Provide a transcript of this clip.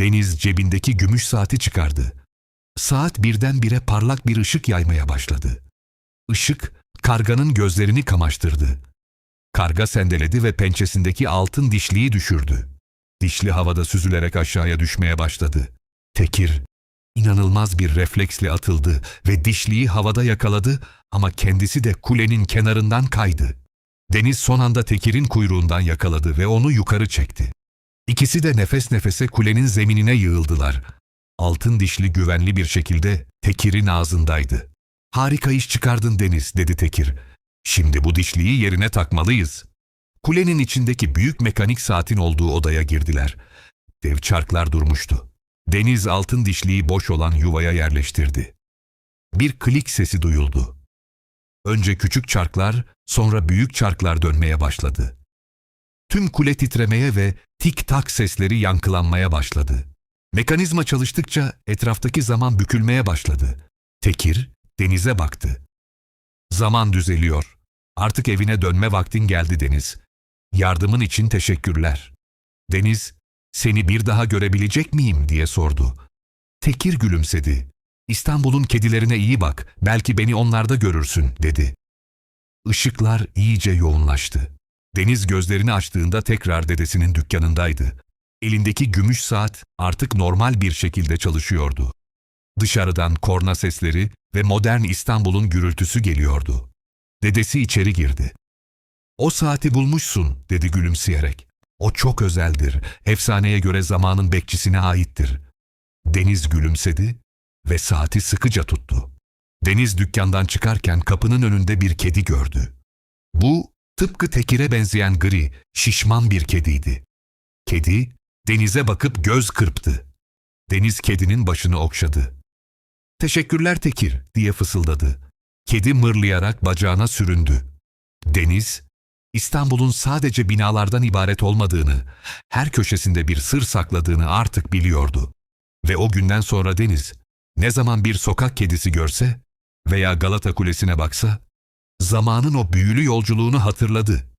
Deniz cebindeki gümüş saati çıkardı. Saat birdenbire parlak bir ışık yaymaya başladı. Işık karganın gözlerini kamaştırdı. Karga sendeledi ve pençesindeki altın dişliği düşürdü. Dişli havada süzülerek aşağıya düşmeye başladı. Tekir inanılmaz bir refleksle atıldı ve dişliği havada yakaladı ama kendisi de kulenin kenarından kaydı. Deniz son anda Tekir'in kuyruğundan yakaladı ve onu yukarı çekti. İkisi de nefes nefese kulenin zeminine yığıldılar. Altın dişli güvenli bir şekilde Tekir'in ağzındaydı. Harika iş çıkardın Deniz, dedi Tekir. Şimdi bu dişliği yerine takmalıyız. Kulenin içindeki büyük mekanik saatin olduğu odaya girdiler. Dev çarklar durmuştu. Deniz altın dişliği boş olan yuvaya yerleştirdi. Bir klik sesi duyuldu. Önce küçük çarklar, sonra büyük çarklar dönmeye başladı. Tüm kule titremeye ve tik tak sesleri yankılanmaya başladı. Mekanizma çalıştıkça etraftaki zaman bükülmeye başladı. Tekir denize baktı. Zaman düzeliyor. Artık evine dönme vaktin geldi Deniz. Yardımın için teşekkürler. Deniz, seni bir daha görebilecek miyim diye sordu. Tekir gülümsedi. İstanbul'un kedilerine iyi bak, belki beni onlarda görürsün, dedi. Işıklar iyice yoğunlaştı. Deniz gözlerini açtığında tekrar dedesinin dükkanındaydı. Elindeki gümüş saat artık normal bir şekilde çalışıyordu. Dışarıdan korna sesleri ve modern İstanbul'un gürültüsü geliyordu. Dedesi içeri girdi. O saati bulmuşsun, dedi gülümseyerek. O çok özeldir, efsaneye göre zamanın bekçisine aittir. Deniz gülümsedi ve saati sıkıca tuttu. Deniz dükkandan çıkarken kapının önünde bir kedi gördü. Bu, tıpkı Tekir'e benzeyen gri, şişman bir kediydi. Kedi, denize bakıp göz kırptı. Deniz kedinin başını okşadı. Teşekkürler Tekir, diye fısıldadı. Kedi mırlayarak bacağına süründü. Deniz, İstanbul'un sadece binalardan ibaret olmadığını, her köşesinde bir sır sakladığını artık biliyordu. Ve o günden sonra Deniz, ne zaman bir sokak kedisi görse veya Galata Kulesi'ne baksa, zamanın o büyülü yolculuğunu hatırladı.